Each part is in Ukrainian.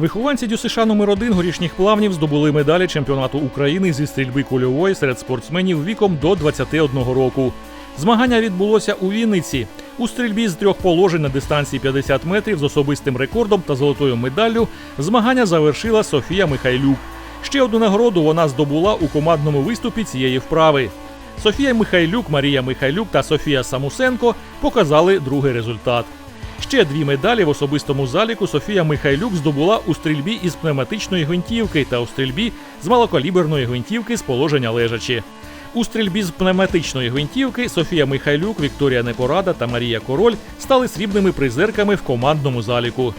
Вихованці ДЮСШ номер 1 горішніх плавнів здобули медалі чемпіонату України зі стрільби кульової серед спортсменів віком до 21 року. Змагання відбулося у Вінниці. У стрільбі з трьох положень на дистанції 50 метрів з особистим рекордом та золотою медаллю змагання завершила Софія Михайлюк. Ще одну нагороду вона здобула у командному виступі цієї вправи. Софія Михайлюк, Марія Михайлюк та Софія Самусенко показали другий результат. Ще дві медалі в особистому заліку Софія Михайлюк здобула у стрільбі із пневматичної гвинтівки та у стрільбі з малокаліберної гвинтівки з положення лежачі. У стрільбі з пневматичної гвинтівки Софія Михайлюк, Вікторія Непорада та Марія Король стали срібними призерками в командному заліку.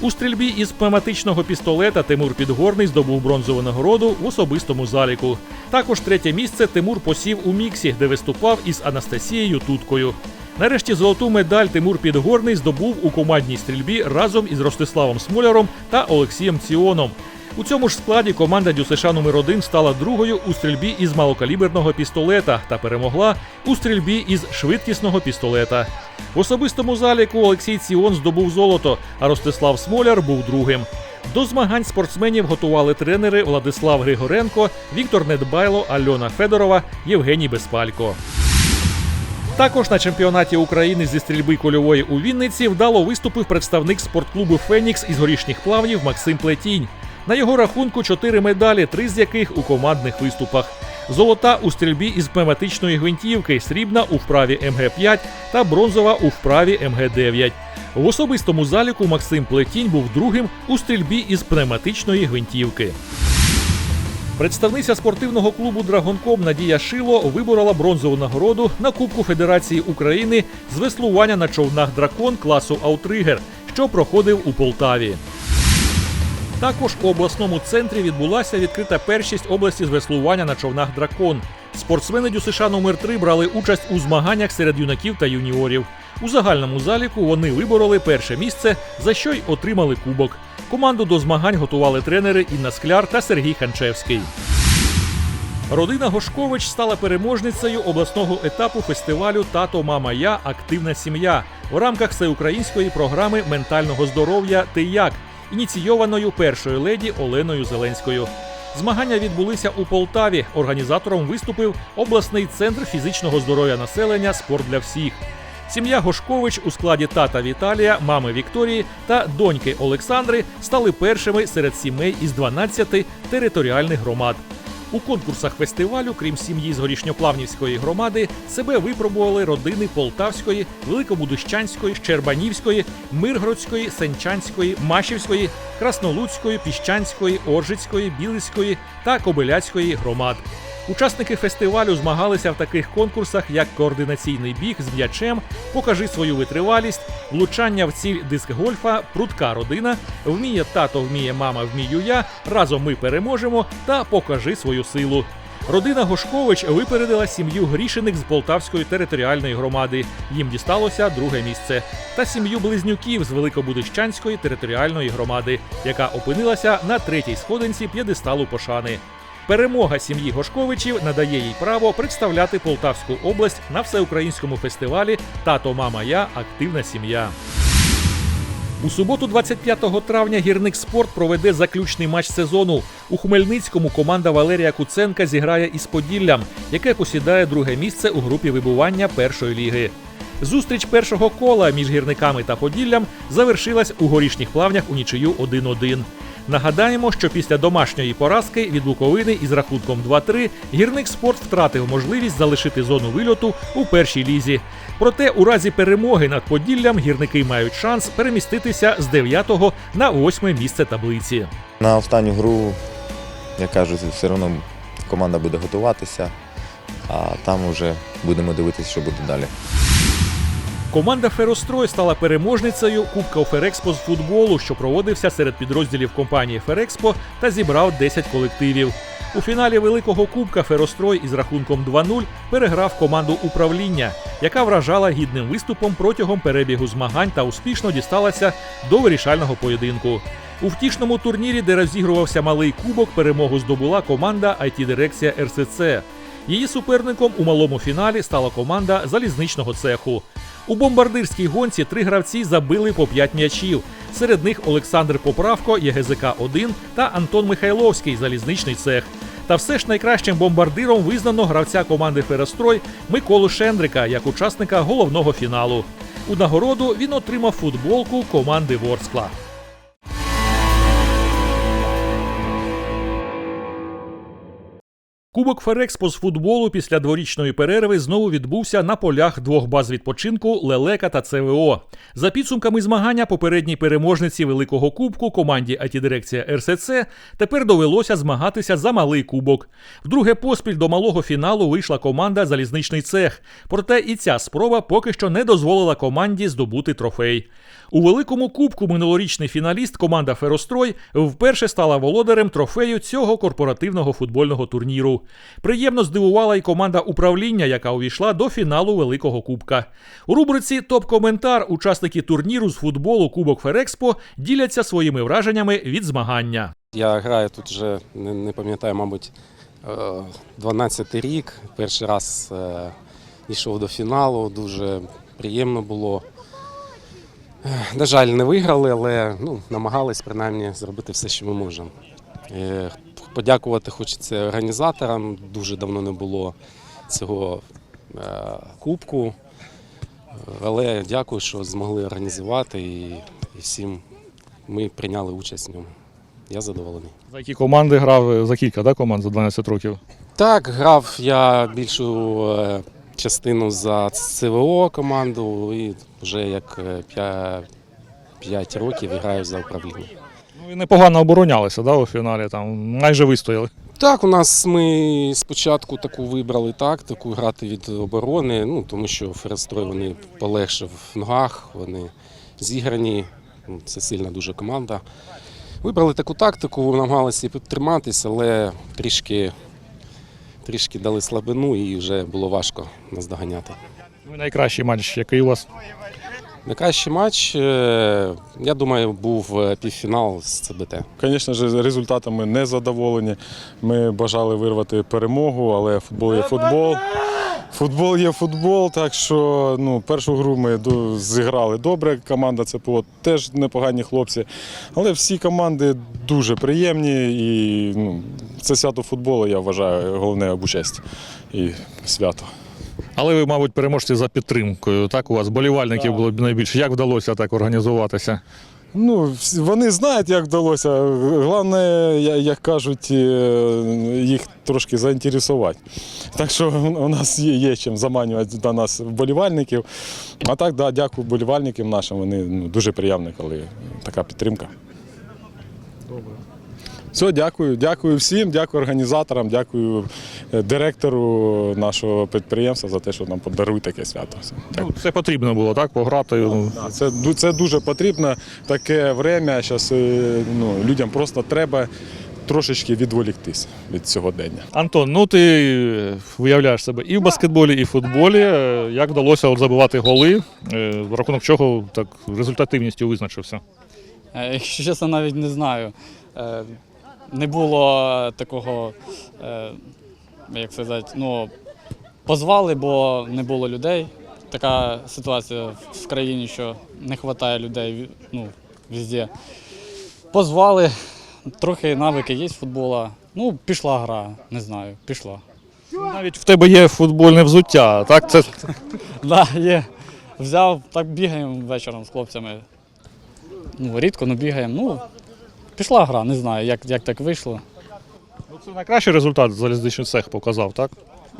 У стрільбі із пневматичного пістолета Тимур Підгорний здобув бронзову нагороду в особистому заліку. Також третє місце Тимур посів у міксі, де виступав із Анастасією Туткою. Нарешті золоту медаль Тимур Підгорний здобув у командній стрільбі разом із Ростиславом Смоляром та Олексієм Ціоном. У цьому ж складі команда номер 1 стала другою у стрільбі із малокаліберного пістолета та перемогла у стрільбі із швидкісного пістолета. В особистому заліку Олексій Ціон здобув золото, а Ростислав Смоляр був другим. До змагань спортсменів готували тренери Владислав Григоренко, Віктор Недбайло, Альона Федорова, Євгеній Безпалько. Також на чемпіонаті України зі стрільби кульової у Вінниці вдало виступив представник спортклубу Фенікс із горішніх плавнів Максим Плетінь. На його рахунку чотири медалі, три з яких у командних виступах. Золота у стрільбі із пневматичної гвинтівки, срібна у вправі МГ-5 та бронзова у вправі МГ-9. В особистому заліку Максим Плетінь був другим у стрільбі із пневматичної гвинтівки. Представниця спортивного клубу Драгонком Надія Шило виборола бронзову нагороду на Кубку Федерації України з веслування на човнах дракон класу Аутригер, що проходив у Полтаві. Також у обласному центрі відбулася відкрита першість області з веслування на човнах дракон. Спортсмени ДЮСШ номер 3 брали участь у змаганнях серед юнаків та юніорів. У загальному заліку вони вибороли перше місце, за що й отримали кубок. Команду до змагань готували тренери Інна Скляр та Сергій Ханчевський. Родина Гошкович стала переможницею обласного етапу фестивалю Тато, мама, я активна сім'я в рамках всеукраїнської програми ментального здоров'я Ти як, ініційованою першою леді Оленою Зеленською. Змагання відбулися у Полтаві. Організатором виступив обласний центр фізичного здоров'я населення Спорт для всіх. Сім'я Гошкович у складі тата Віталія, мами Вікторії та доньки Олександри стали першими серед сімей із 12 територіальних громад. У конкурсах фестивалю, крім сім'ї з горішньоплавнівської громади, себе випробували родини Полтавської, Великобудущанської, Щербанівської, Миргородської, Сенчанської, Машівської, Краснолуцької, Піщанської, Оржицької, Білицької та Кобиляцької громад. Учасники фестивалю змагалися в таких конкурсах, як координаційний біг з м'ячем, покажи свою витривалість, влучання в ціль диск гольфа, прудка родина, вміє тато, вміє мама, вмію я, разом ми переможемо та покажи свою силу. Родина Гошкович випередила сім'ю Грішиних з Полтавської територіальної громади. Їм дісталося друге місце. Та сім'ю близнюків з Великобудищанської територіальної громади, яка опинилася на третій сходинці п'єдесталу пошани. Перемога сім'ї Гошковичів надає їй право представляти Полтавську область на всеукраїнському фестивалі Тато, мама, я активна сім'я. У суботу, 25 травня, гірник спорт проведе заключний матч сезону. У Хмельницькому команда Валерія Куценка зіграє із Поділлям, яке посідає друге місце у групі вибування першої ліги. Зустріч першого кола між гірниками та Поділлям завершилась у горішніх плавнях у нічию 1-1. Нагадаємо, що після домашньої поразки від Буковини із рахунком 2-3 гірник спорт втратив можливість залишити зону вильоту у першій лізі. Проте у разі перемоги над Поділлям гірники мають шанс переміститися з 9 на 8 місце таблиці. На останню гру, як кажуть, все одно команда буде готуватися, а там вже будемо дивитися, що буде далі. Команда Ферострой стала переможницею Кубка Ферекспо з футболу, що проводився серед підрозділів компанії Ферекспо та зібрав 10 колективів. У фіналі Великого Кубка Ферострой із рахунком 2-0 переграв команду управління, яка вражала гідним виступом протягом перебігу змагань та успішно дісталася до вирішального поєдинку. У втішному турнірі, де розігрувався малий кубок, перемогу здобула команда IT-дирекція РСЦ. Її суперником у малому фіналі стала команда залізничного цеху. У бомбардирській гонці три гравці забили по п'ять м'ячів. Серед них Олександр Поправко, ЄГЗК 1 та Антон Михайловський, залізничний цех. Та все ж найкращим бомбардиром визнано гравця команди Ферострой Миколу Шендрика як учасника головного фіналу. У нагороду він отримав футболку команди Ворскла. Кубок Ферекспо з футболу після дворічної перерви знову відбувся на полях двох баз відпочинку Лелека та ЦВО. За підсумками змагання попередній переможниці Великого Кубку команді АТ-дирекція РСЦ тепер довелося змагатися за малий кубок. Вдруге поспіль до малого фіналу вийшла команда Залізничний цех. Проте і ця спроба поки що не дозволила команді здобути трофей. У великому кубку минулорічний фіналіст команда Ферострой вперше стала володарем трофею цього корпоративного футбольного турніру. Приємно здивувала й команда управління, яка увійшла до фіналу Великого Кубка. У рубриці Топ-коментар учасники турніру з футболу Кубок Ферекспо діляться своїми враженнями від змагання. Я граю тут вже не, не пам'ятаю, мабуть, 12 рік. Перший раз е, йшов до фіналу, дуже приємно було. На жаль, не виграли, але ну, намагались принаймні зробити все, що ми можемо. Е, Подякувати хочеться організаторам. Дуже давно не було цього е, кубку. Е, Але дякую, що змогли організувати і, всім ми прийняли участь в ньому. Я задоволений. За які команди грав? За кілька да, команд за 12 років? Так, грав я більшу е, частину за ЦВО команду і вже як 5 років граю за управління. Непогано оборонялися да, у фіналі, там майже вистояли. Так, у нас ми спочатку таку вибрали тактику грати від оборони, ну тому що Ферестрой вони полегше в ногах, вони зіграні. ну, Це сильна дуже команда. Вибрали таку тактику, намагалися підтриматися, але трішки, трішки дали слабину і вже було важко наздоганяти. Ну найкращий матч, який у вас. Найкращий матч, е, я думаю, був е, півфінал з ЦБТ. Звісно ж, результатами не задоволені. Ми бажали вирвати перемогу, але футбол є футбол. Футбол є футбол, так що ну, першу гру ми зіграли добре. Команда ЦПО теж непогані хлопці. Але всі команди дуже приємні і ну, це свято футболу, я вважаю, головне обучесть і свято. Але ви, мабуть, переможці за підтримкою. Так, у вас болівальників було б найбільше. Як вдалося так організуватися? Ну, вони знають, як вдалося. Головне, як кажуть, е, їх трошки заінтересувати. Так що у нас є, є чим заманювати до нас вболівальників. А так, да, дякую вболівальникам нашим. Вони ну, дуже приємні, коли така підтримка. Все, дякую. Дякую всім, дякую організаторам, дякую е, директору нашого підприємства за те, що нам подарують таке свято. Все. Ну, це потрібно було, так, пограти. Ну, Це, це дуже потрібно таке время. Зараз ну, людям просто треба трошечки відволіктись від сьогодення. Антон, ну ти е, виявляєш себе і в баскетболі, і в футболі. Е, Як вдалося от забивати голи, Е, в рахунок чого так результативністю визначився? Е, Якщо чесно, навіть не знаю. Не було такого, е, як сказати, ну, позвали, бо не було людей. Така ситуація в країні, що не вистачає людей ну, везде. Позвали, трохи навики є з футбола. Ну, пішла гра, не знаю, пішла. Навіть в тебе є футбольне взуття, так? Це Да, є. Взяв, так бігаємо вечором з хлопцями. Ну, рідко, ну бігаємо. Ну, пішла гра, не знаю, як, як так вийшло. Ну, це найкращий результат залізничний цех показав, так?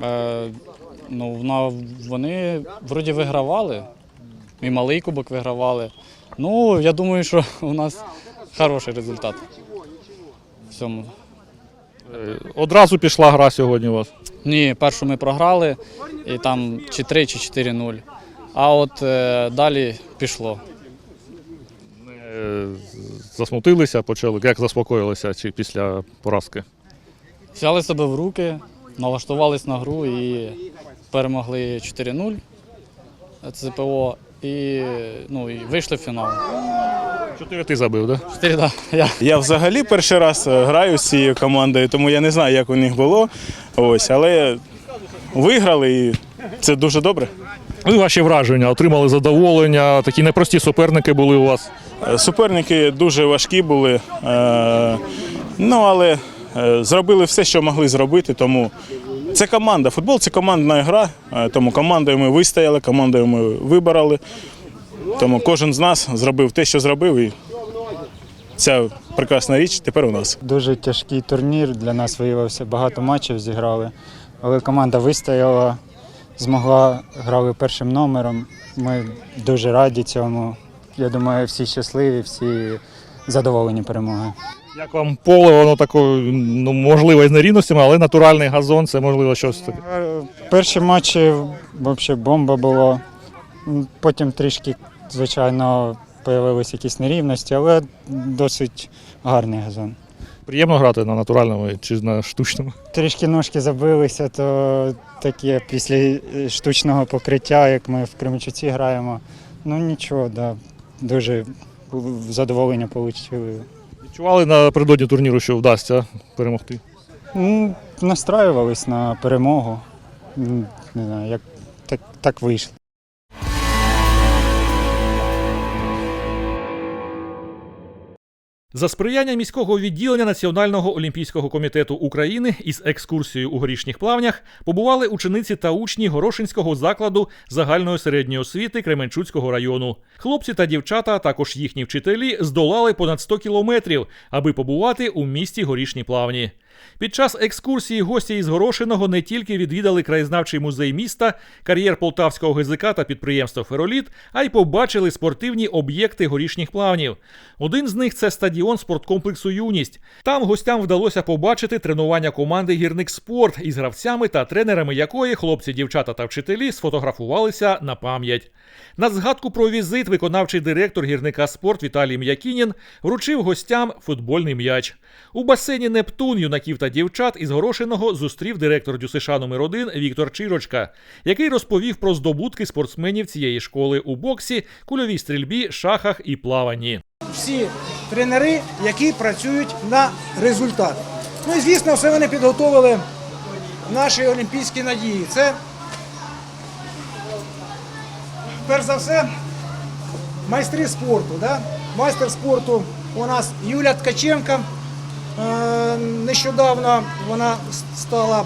Е, ну, вона, вони вроді вигравали. І малий кубок вигравали. Ну, я думаю, що у нас хороший результат. В цьому. Е, Одразу пішла гра сьогодні у вас. Ні, першу ми програли, і там чи 3, чи 4-0. А от е, далі пішло. Засмутилися, почали. Як заспокоїлися чи після поразки? Взяли себе в руки, налаштувались на гру і перемогли 4-0 ЦПО і, ну, і вийшли в фінал. Чотири ти забив, так? 4, да, я. Я взагалі перший раз е, граю з цією командою, тому я не знаю, як у них було. Ось, але виграли і це дуже добре. Ну і ваші враження, отримали задоволення, такі непрості суперники були у вас. Е, Суперники дуже важкі були. е, Ну, але е, зробили все, що могли зробити. Тому це команда. Футбол це командна гра. Тому командою ми вистояли, командою ми вибороли. Тому кожен з нас зробив те, що зробив, і ця прекрасна річ тепер у нас. Дуже тяжкий турнір для нас виявився. Багато матчів зіграли, але команда вистояла, змогла грали першим номером. Ми дуже раді цьому. Я думаю, всі щасливі, всі задоволені перемогою. Як вам поле, воно такою, ну, можливо, із нерівностями, але натуральний газон це можливо щось таке. Е, Перші матчі взагалі бомба було. Потім трішки, звичайно, з'явилися якісь нерівності, але досить гарний газон. Приємно грати на натуральному чи на штучному. Трішки ножки забилися, то таке після штучного покриття, як ми в Кременчуці граємо. Ну нічого, да, дуже задоволення отримали. Відчували напередодні турніру, що вдасться перемогти. Ну, настраювались на перемогу. Не знаю, як так, так вийшло. За сприяння міського відділення Національного олімпійського комітету України із екскурсією у горішніх плавнях побували учениці та учні Горошинського закладу загальної середньої освіти Кременчуцького району. Хлопці та дівчата, а також їхні вчителі, здолали понад 100 кілометрів, аби побувати у місті Горішні Плавні. Під час екскурсії гості із Горошиного не тільки відвідали краєзнавчий музей міста, кар'єр полтавського ГЗК та підприємства Фероліт, а й побачили спортивні об'єкти горішніх плавнів. Один з них це стадіон спорткомплексу Юність. Там гостям вдалося побачити тренування команди Гірник Спорт із гравцями та тренерами якої хлопці, дівчата та вчителі сфотографувалися на пам'ять. На згадку про візит виконавчий директор гірника спорт Віталій М'якінін вручив гостям футбольний м'яч. У басейні Нептун юнаків та дівчат із Горошиного зустрів директор ДЮСШ номер 1 Віктор Чирочка, який розповів про здобутки спортсменів цієї школи у боксі, кульовій стрільбі, шахах і плаванні. всі тренери, які працюють на результат. Ну і звісно, все вони підготовили наші олімпійські надії. Це перш за все майстри спорту. Да? Майстер спорту у нас Юля Ткаченка. Нещодавно вона стала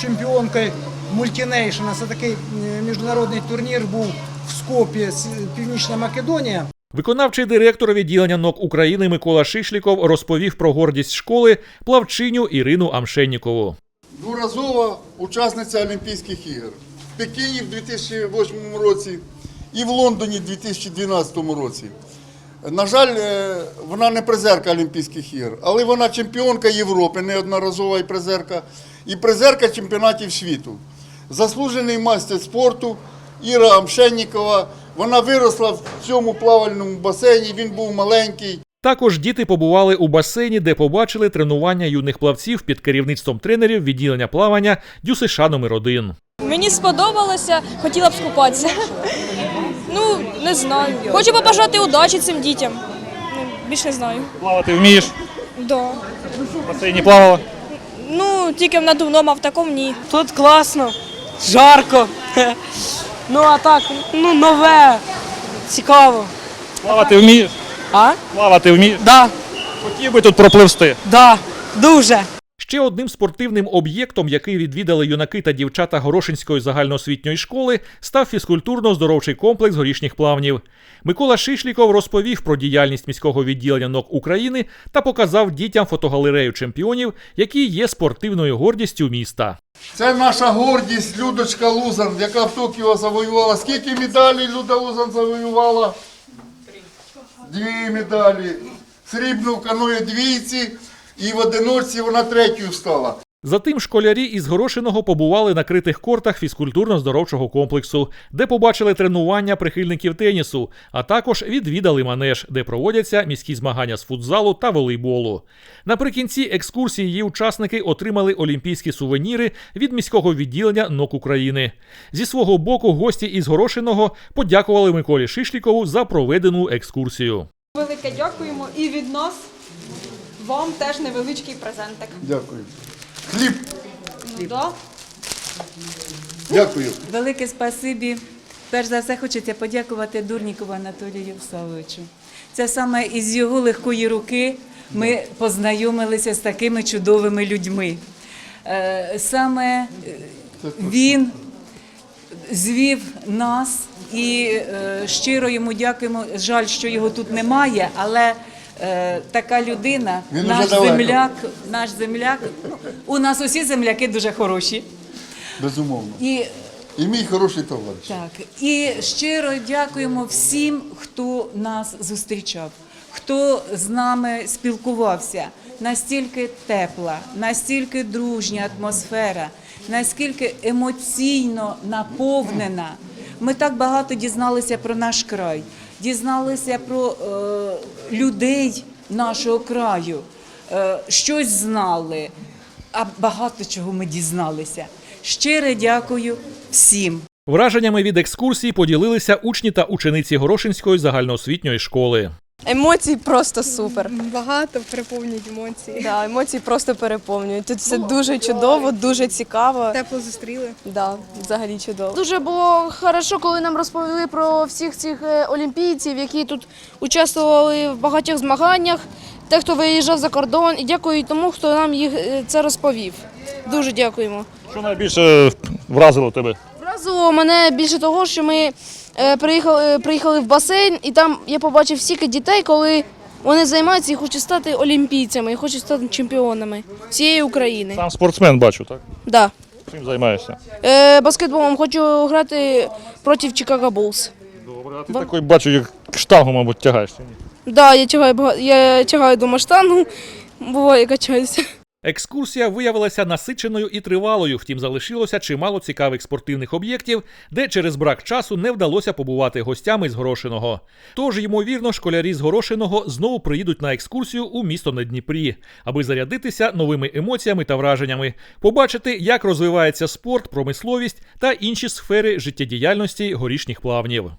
чемпіонкою Мультінейшена. Це такий е, міжнародний турнір був в Скопі, Північна Македонія. Виконавчий директор відділення НОК України Микола Шишліков розповів про гордість школи плавчиню Ірину Амшеннікову. Дворазова учасниця Олімпійських ігор. В Пекіні в 2008 році і в Лондоні в 2012 році. На жаль, е, вона не призерка Олімпійських ігор, але вона чемпіонка Європи, неодноразова і призерка, і призерка чемпіонатів світу. Заслужений майстер спорту Іра Амшеннікова. Вона виросла в цьому плавальному басейні, він був маленький. Також діти побували у басейні, де побачили тренування юних плавців під керівництвом тренерів відділення плавання ДЮСШ номер 1 Мені сподобалося, хотіла б скупатися. Ну, не знаю. Хочу побажати удачі цим дітям. Ну, Більш не знаю. Плавати вмієш, Да. в басейні плавала. Ну, тільки в надувному, а в такому ні. Тут класно, жарко. Ну а так, ну нове, цікаво. Плавати вмієш, А? плавати вмієш. Да, Хотів би тут пропливсти. да, дуже. Ще одним спортивним об'єктом, який відвідали юнаки та дівчата Горошинської загальноосвітньої школи, став фізкультурно-здоровчий комплекс горішніх плавнів. Микола Шишліков розповів про діяльність міського відділення НОК України та показав дітям фотогалерею чемпіонів, які є спортивною гордістю міста. Це наша гордість Людочка Лузан, яка в Токіо завоювала. Скільки медалей Люда Лузан завоювала? Дві медалі. Срібну в каної двійці і в одиночці вона третьою стала. Затим школярі із Горошиного побували на критих кортах фізкультурно-здоровчого комплексу, де побачили тренування прихильників тенісу, а також відвідали манеж, де проводяться міські змагання з футзалу та волейболу. Наприкінці екскурсії її учасники отримали олімпійські сувеніри від міського відділення НОК України. Зі свого боку, гості із Горошиного подякували Миколі Шишлікову за проведену екскурсію. Велике дякуємо і від нас вам теж невеличкий презентик. Дякую. Хліб, Да? дякую. Велике спасибі Перш за все хочеться подякувати Дурнікову Анатолію Євсавовичу. Це саме із його легкої руки ми познайомилися з такими чудовими людьми. Е, Саме е, він звів нас і е, щиро йому дякуємо. Жаль, що його тут немає, але така людина, Він наш земляк, наш земляк. Ну, у нас усі земляки дуже хороші. Безумовно. І І мій хороший товариш. так, і щиро дякуємо всім, хто нас зустрічав, хто з нами спілкувався. Настільки тепла, настільки дружня атмосфера, наскільки емоційно наповнена. Ми так багато дізналися про наш край, дізналися про е, людей нашого краю, е, щось знали, а багато чого ми дізналися. Щире дякую всім. Враженнями від екскурсії поділилися учні та учениці Горошинської загальноосвітньої школи. Емоції просто супер. Багато переповнюють емоції. Да, емоції просто переповнюють. Тут все дуже чудово, дуже цікаво. Тепло зустріли. Да, взагалі чудово. Дуже було хорошо, коли нам розповіли про всіх цих е, олімпійців, які тут участвували в багатьох змаганнях, те, хто виїжджав за кордон, і дякую тому, хто нам їх е, це розповів. Дуже дякуємо. Що найбільше вразило тебе? Вразило мене більше того, що ми приїхали, приїхали в басейн, і там я побачив стільки дітей, коли вони займаються і хочуть стати олімпійцями, і хочуть стати чемпіонами всієї України. Сам спортсмен бачу, так? Да. Чим займаєшся? Е, баскетболом хочу грати проти Чикаго Булls. Добре, а ти такий бачу, як штангу, мабуть, тягаєш. чи ні? Да, я тягаю бага- я тягаю дома штангу, буває качаюся. Екскурсія виявилася насиченою і тривалою, втім залишилося чимало цікавих спортивних об'єктів, де через брак часу не вдалося побувати гостями з Горошиного. Тож, ймовірно, школярі з Горошиного знову приїдуть на екскурсію у місто на Дніпрі, аби зарядитися новими емоціями та враженнями, побачити, як розвивається спорт, промисловість та інші сфери життєдіяльності горішніх плавнів.